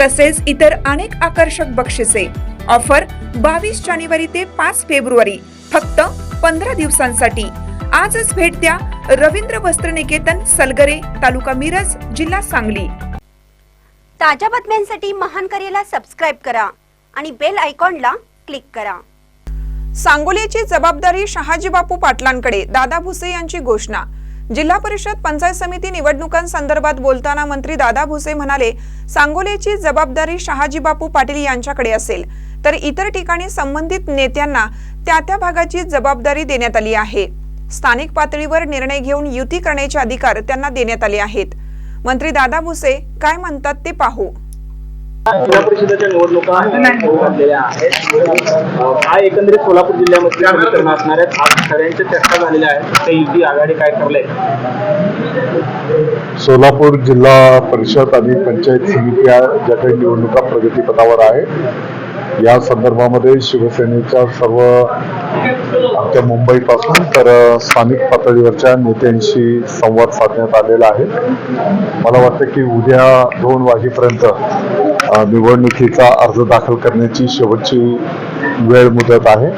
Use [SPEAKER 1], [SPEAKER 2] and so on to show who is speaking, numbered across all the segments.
[SPEAKER 1] तसेच इतर अनेक आकर्षक बक्षिसे. ऑफर बावीस जानेवारी ते पाच फेब्रुवारी फक्त पंधरा दिवसांसाठी. आजच भेट द्या रवींद्र वस्त्र निकेतन सलगरे तालुका मिरज जिल्हा सांगली.
[SPEAKER 2] ताज्या बातम्यांसाठी महान करेला सबस्क्राईब करा आणि बेल आयकॉनला क्लिक करा.
[SPEAKER 1] सांगोलीची जबाबदारी शहाजीबापू पाटलांकडे दादा भुसे यांची घोषणा. जिल्हा परिषद पंचायत समिती निवडणुकांसंदर्भात बोलताना मंत्री दादा भुसे म्हणाले सांगोलेची जबाबदारी शहाजीबापू पाटील यांच्याकडे असेल तर इतर ठिकाणी संबंधित नेत्यांना त्या त्या भागाची जबाबदारी देण्यात आली आहे. स्थानिक पातळीवर निर्णय घेऊन युती करण्याचे अधिकार त्यांना देण्यात आले आहेत. मंत्री दादा भुसे काय म्हणतात ते पाहू.
[SPEAKER 3] जिल्हा परिषदेच्या निवडणुका घातलेल्या आहेत. काय एकंदरीत सोलापूर जिल्ह्यामध्ये समीकरण असणार आहेत आज सगळ्यांच्या चर्चा झालेल्या आहेत. ते युती आघाडी काय करले
[SPEAKER 4] सोलापूर जिल्हा परिषद आणि पंचायत समिती या ज्या काही निवडणुका प्रगतीपथावर आहे या संदर्भामध्ये शिवसेनेच्या सर्व आमच्या मुंबईपासून तर स्थानिक पातळीवरच्या नेत्यांशी संवाद साधण्यात आलेला आहे. मला वाटतं की उद्या दोन वाजेपर्यंत निवडणुकीचा अर्ज दाखल करण्याची शेवटची वेळ मुदत आहे.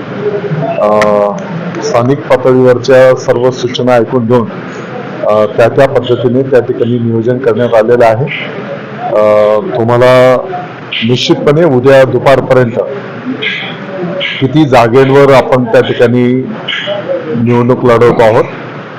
[SPEAKER 4] स्थानिक पातळीवरच्या सर्व सूचना ऐकून घेऊन त्या त्या पद्धतीने त्या ठिकाणी नियोजन करण्यात आलेलं आहे. तुम्हाला निश्चितपणे उद्या दुपारपर्यंत किती जागेंवर आपण त्या ठिकाणी निवडणूक लढवत आहोत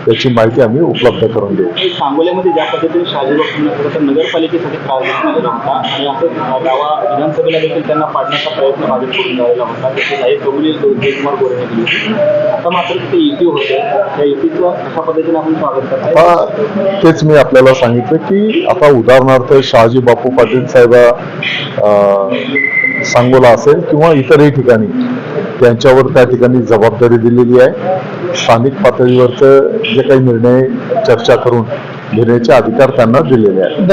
[SPEAKER 4] त्याची माहिती आम्ही उपलब्ध करून देऊ.
[SPEAKER 3] सांगोल्यामध्ये ज्या पद्धतीने तर नगरपालिकेसाठी त्रास देण्यात होता आणि असं दावा विधानसभेला देखील त्यांना पाडण्याचा प्रयत्न भाजपकडून झालेला होता त्याची कबुली जयकुमार केली होती आता मात्र तिथे युती होते. त्या युतीचं कशा पद्धतीने आपण स्वागत करताय.
[SPEAKER 4] आता तेच मी आपल्याला सांगितलं की आता उदाहरणार्थ शहाजी बापू पाटील साहेब सांगोला असेल किंवा इतरही ठिकाणी त्यांच्यावर त्या ठिकाणी जबाबदारी दिलेली आहे. स्थानिक पातळीवरचं जे काही निर्णय चर्चा करून घेण्याचे अधिकार त्यांना दिलेले आहेत.